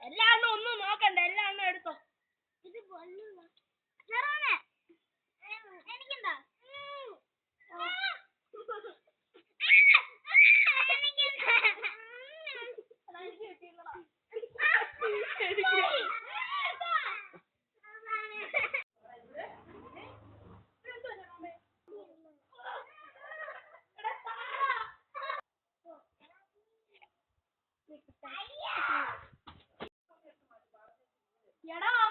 എല്ലാം ഒന്ന് എല്ലാം ഒന്ന് എടുത്തോ. എടാ